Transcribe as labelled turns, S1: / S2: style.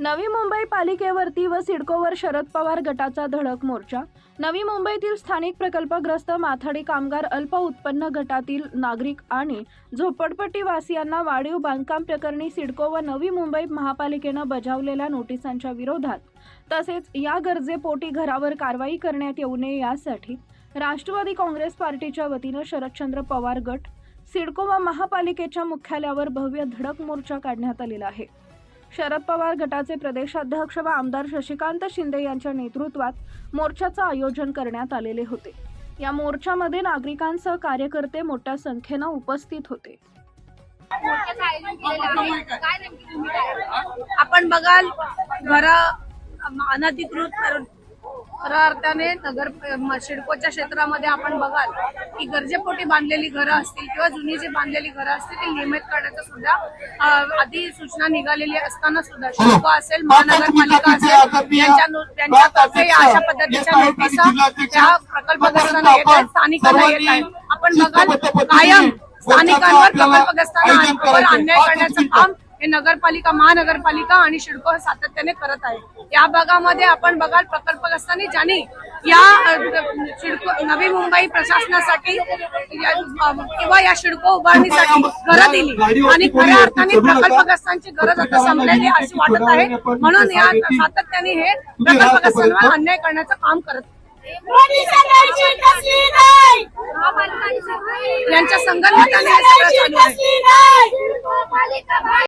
S1: नवी मुंबई पालिकेवरती व सिडकोवर शरद पवार गटाचा धडक मोर्चा. नवी मुंबईतील स्थानिक प्रकल्पग्रस्त माथाडी कामगार अल्प उत्पन्न गटातील नागरिक आणि झोपडपट्टीवासियांना वाढीव बांधकाम प्रकरणी सिडको व नवी मुंबई महापालिकेनं बजावलेल्या नोटिसांच्या विरोधात. तसेच या गरजेपोटी घरावर कारवाई करण्यात येऊ नये यासाठी राष्ट्रवादी काँग्रेस पार्टीच्या वतीनं शरदचंद्र पवार गट सिडको व महापालिकेच्या मुख्यालयावर भव्य धडक मोर्चा काढण्यात आलेला आहे. शरद पवार गटाचे प्रदेशाध्यक्ष व आमदार शशिकांत शिंदे यांच्या नेतृत्वात मोर्चाचं आयोजन करण्यात आलेले होते. या मोर्चामध्ये नागरिकांसह कार्यकर्ते मोठ्या संख्येनं उपस्थित होते.
S2: आपण बघाल घर अनधिकृत खऱ्या अर्थाने नगर सिडकोच्या क्षेत्रामध्ये आपण बघाल की गरजेपोटी बांधलेली घरं असतील किंवा जुनी जी बांधलेली घरं असतील ती नियमित करण्याचं सुद्धा आधी सूचना निघालेली असताना सुद्धा सिडको असेल महानगरपालिका असेल त्यांच्यातर्फे अशा पद्धतीच्या नोटिसा त्या प्रकल्पग्रस्तांना येत आहेत स्थानिकांना येत आहेत. आपण बघाल कायम स्थानिकांवर प्रकल्पग्रस्तांना अन्याय करण्याचं काम हे नगरपालिका महानगरपालिका आणि शिडको सातत्याने करत आहे या भागामध्ये आपण बघाल प्रकल्पग्रस्तांनी ज्यांनी या शिडको नवी मुंबई प्रशासनासाठी किंवा या शिडको उभारणीसाठी घरं दिली. आणि खऱ्या अर्थाने प्रकल्पग्रस्तांची गरज आता संपलेली अशी वाटत आहे. म्हणून या सातत्याने हे प्रकल्पग्रस्तांवर अन्याय करण्याचं काम करत यांच्या संघटनेने